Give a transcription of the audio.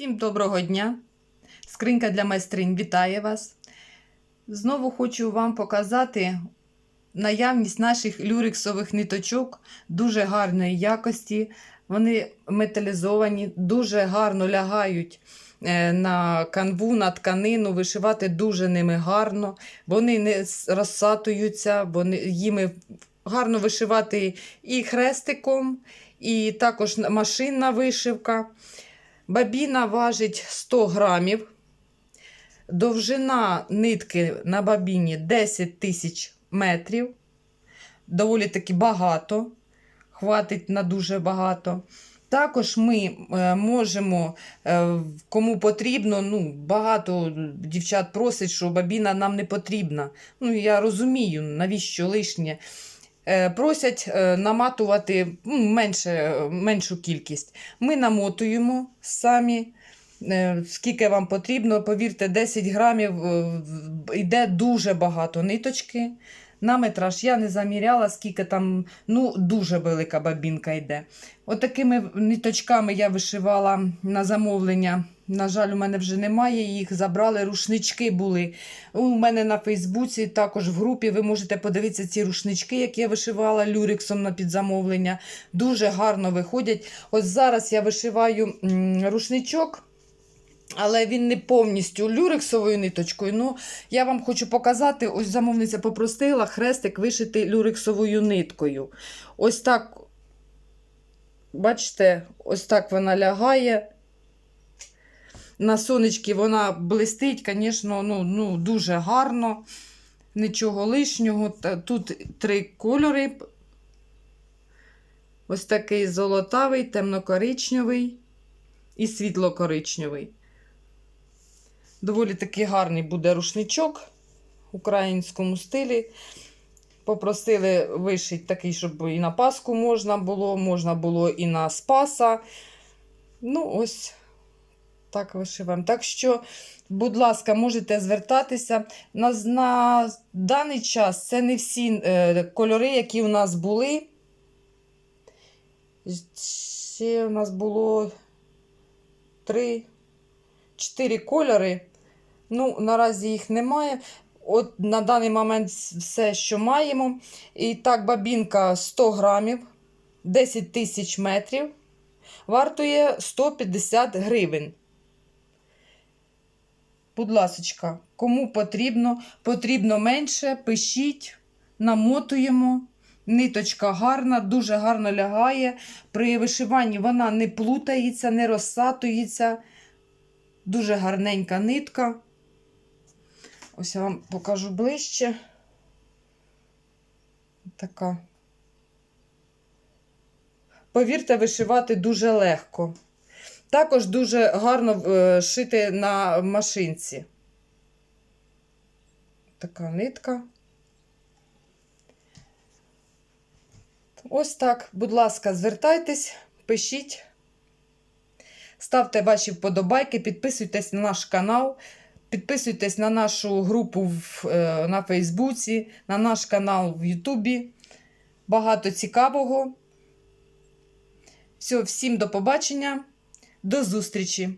Всім доброго дня! Скринька для майстринь вітає вас. Знову хочу вам показати наявність наших люрексових ниточок дуже гарної якості. Вони металізовані, дуже гарно лягають е, на канву, на тканину, вишивати дуже ними гарно. Вони не розсатуються, вони, їми гарно вишивати і хрестиком, і також машинна вишивка. Бабіна важить 100 грамів. Довжина нитки на бабіні 10 тисяч метрів. Доволі таки багато. Хватить на дуже багато. Також ми е, можемо, е, кому потрібно, ну, багато дівчат просить, що бабіна нам не потрібна. Ну, я розумію, навіщо лишнє. Е, Просять е, наматувати ну, менше, меншу кількість. Ми намотуємо самі, е, скільки вам потрібно. Повірте, 10 грамів йде дуже багато ниточки. На метраж я не заміряла, скільки там, ну, дуже велика бабінка йде. Отакими ниточками я вишивала на замовлення. На жаль, у мене вже немає їх. Забрали, рушнички були. У мене на Фейсбуці, також в групі, ви можете подивитися ці рушнички, які я вишивала люрексом на підзамовлення. Дуже гарно виходять. Ось зараз я вишиваю рушничок. Але він не повністю люрексовою ниточкою. Ну, я вам хочу показати: ось замовниця попросила хрестик вишити люрексовою ниткою. Ось так, бачите, ось так вона лягає. На сонечки вона блистить, звісно, ну, ну, дуже гарно. Нічого лишнього. Тут три кольори. Ось такий золотавий, темнокоричневий і світлокоричневий. Доволі таки гарний буде рушничок в українському стилі. Попросили вишити такий, щоб і на Пасху можна було, можна було і на Спаса. Ну, ось так вишиваємо. Так що, будь ласка, можете звертатися. На, на даний час це не всі е, кольори, які у нас були. Ще у нас було три, чотири кольори. Ну, наразі їх немає. От на даний момент все, що маємо. І так, бабінка 100 грамів, 10 тисяч метрів, вартує 150 гривень. Будь ласочка, кому потрібно, потрібно менше, пишіть, намотуємо. Ниточка гарна, дуже гарно лягає. При вишиванні вона не плутається, не розсатується. Дуже гарненька нитка. Ось я вам покажу ближче. Така. Повірте, вишивати дуже легко. Також дуже гарно е, шити на машинці. Така нитка. Ось так, будь ласка, звертайтесь, пишіть. Ставте ваші вподобайки, підписуйтесь на наш канал, підписуйтесь на нашу групу в, е, на Фейсбуці, на наш канал в Ютубі. Багато цікавого. Все, всім до побачення, до зустрічі!